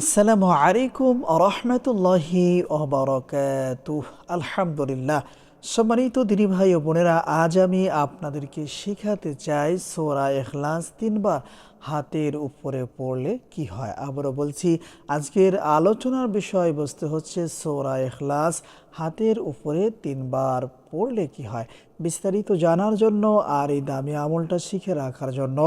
আসসালামু আলাইকুম রহমতুল্লাহি আলহামদুলিল্লাহ। সম্মানিত দিনী ভাই ও বোনেরা, আজ আমি আপনাদেরকে শেখাতে চাই সোরা এখলাস তিনবার। হাতের উপরে পড়লে কি হয়? আবারও বলছি, আজকের আলোচনার বিষয়বস্তু হচ্ছে সোরা এখলাস হাতের উপরে তিনবার পড়লে কি হয়? বিস্তারিত জানার জন্য আর এই দামি আমলটা শিখে রাখার জন্য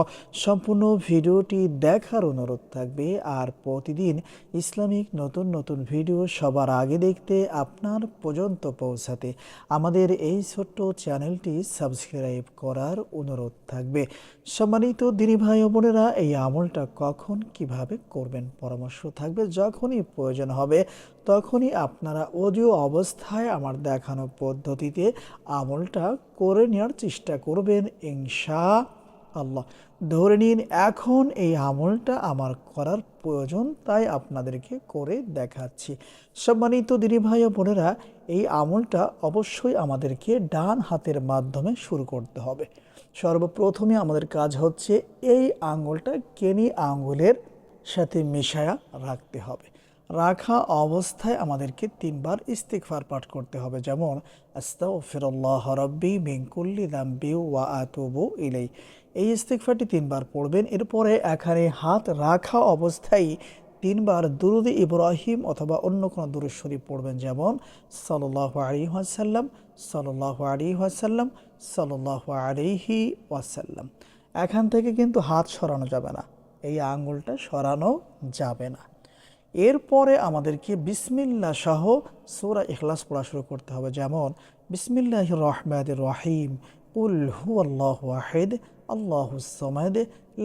সম্পূর্ণ ভিডিওটি দেখার অনুরোধ থাকবে। আর প্রতিদিন ইসলামিক নতুন নতুন ভিডিও সবার আগে দেখতে আপনার পর্যন্ত পৌঁছাতে আমাদের এই ছোট্ট চ্যানেলটি সাবস্ক্রাইব করার অনুরোধ থাকবে। সম্মানিত দিনী ভাই বোনেরা এই আমলটা কখন কীভাবে করবেন? পরামর্শ থাকবে যখনই প্রয়োজন হবে, তখনই আপনারা অডিও অবস্থায় আমার দেখানো পদ্ধতিতে আমলটা করে নেওয়ার চেষ্টা করবেন, ইনশা আল্লাহ। ধরে নিন, এখন এই আমলটা আমার করার প্রয়োজন, তাই আপনাদেরকে করে দেখাচ্ছি। সম্মানিত দিনী ভাই ও বোনেরা, এই আমলটা অবশ্যই আমাদেরকে ডান হাতের মাধ্যমে শুরু করতে হবে। সর্বপ্রথমে আমাদের কাজ হচ্ছে, এই আঙুলটা কেনি আঙুলের সাথে মিশায়া রাখতে হবে। রাখা অবস্থায় আমাদেরকে তিনবার ইস্তিকফার পাঠ করতে হবে, যেমন, আস্তাগফিরুল্লাহ রব্বি মিন কুল্লি দাম্বি ওয়া আতুবু ইলাই এই ইস্তিকফারটি তিনবার পড়বেন। এরপরে এখানে হাত রাখা অবস্থায় তিনবার দুরুদ ইব্রাহিম অথবা অন্য কোনো দুরুদ শরীফ পড়বেন। যেমন সাল্লাহ আলী ওয়াসাল্লাম সাল্লাহ আলী ওয়াসাল্লাম সাল্লাহ আলিহি ওয়াসাল্লাম। এখান থেকে কিন্তু হাত সরানো যাবে না। এই আঙুলটা সরানো যাবে না। এরপরে আমাদেরকে বিসমিল্লা সহ সূরা ইখলাস পড়া শুরু করতে হবে। যেমন বিসমিল্লাহ রহমাদ রহিম উল হু আল্লাহ ওয়াহিদ আল্লাহ সমাদ,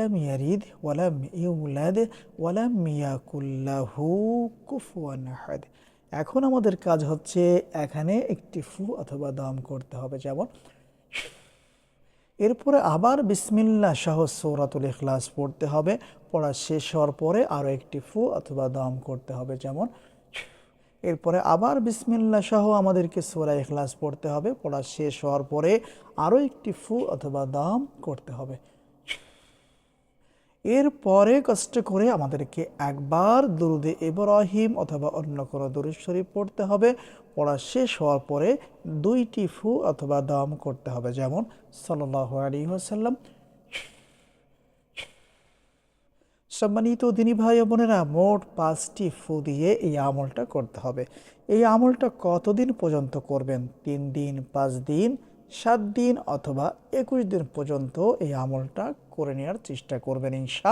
লাম ইয়ারিদ ওয়ালাম ইউলাদ ওয়ালাম ইয়াকুল্লাহু কুফুয়ান আহাদ। এখন আমাদের কাজ হচ্ছে এখানে একটি ফু অথবা দম করতে হবে, যেমন এরপরে আবার বিসমিল্লা সহ সৌরাতুল ইখলাস পড়তে হবে, পড়া শেষ হওয়ার পরে আরও একটি ফু অথবা দম করতে হবে, যেমন এরপরে আবার বিসমিল্লা সহ আমাদেরকে সোরা ইখলাস পড়তে হবে। পড়া শেষ হওয়ার পরে আরও একটি ফু অথবা দাম করতে হবে। এরপরে কষ্ট করে আমাদেরকে একবার দুরুদে ইব্রাহিম অথবা অন্য কোনো দুরুদ শরীফ পড়তে হবে। পড়া শেষ হওয়ার পরে দুইটি ফু অথবা দাম করতে হবে। যেমন সাল্লাহ আলী সম্মানিত দিনী ভাই বোনেরা, মোট পাঁচটি ফু দিয়ে এই আমলটা করতে হবে। এই আমলটা কতদিন পর্যন্ত করবেন? তিন দিন, পাঁচ দিন, সাত দিন অথবা একুশ দিন পর্যন্ত এই আমলটা করে নেওয়ার চেষ্টা করবেন ইনশা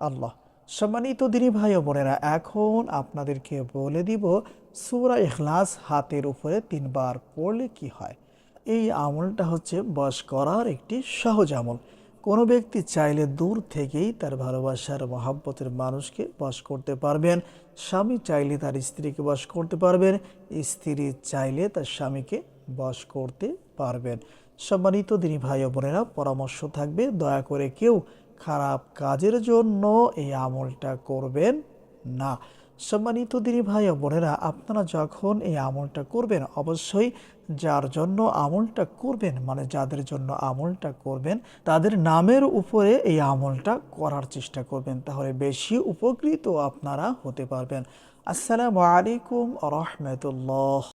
আল্লাহ। সম্মানিত দিনী ভাই বোনেরা, এখন আপনাদেরকে বলে দিব, সুরা ইখলাস হাতের উপরে তিনবার পড়লে কি হয়? এই আমলটা হচ্ছে বস করার একটি সহজ আমল। কোনো ব্যক্তি চাইলে দূর থেকেই তার ভালোবাসার মহাব্বতের মানুষকে বাস করতে পারবেন। স্বামী চাইলে তার স্ত্রীকে বাস করতে পারবেন। স্ত্রী চাইলে তার স্বামীকে বাস করতে পারবেন। সম্মানিত দিনী ভাই বোনেরা, পরামর্শ থাকবে, দয়া করে কেউ খারাপ কাজের জন্য এই আমলটা করবেন না। সম্মানিত দিদি ভাই ও বোনেরা, আপনারা যখন এই আমলটা করবেন, অবশ্যই যার জন্য আমলটা করবেন মানে যাদের জন্য আমলটা করবেন, তাদের নামের উপরে এই আমলটা করার চেষ্টা করবেন, তাহলে বেশি উপকৃত আপনারা হতে পারবেন। আসসালামু আলাইকুম রহমতুল্লাহ।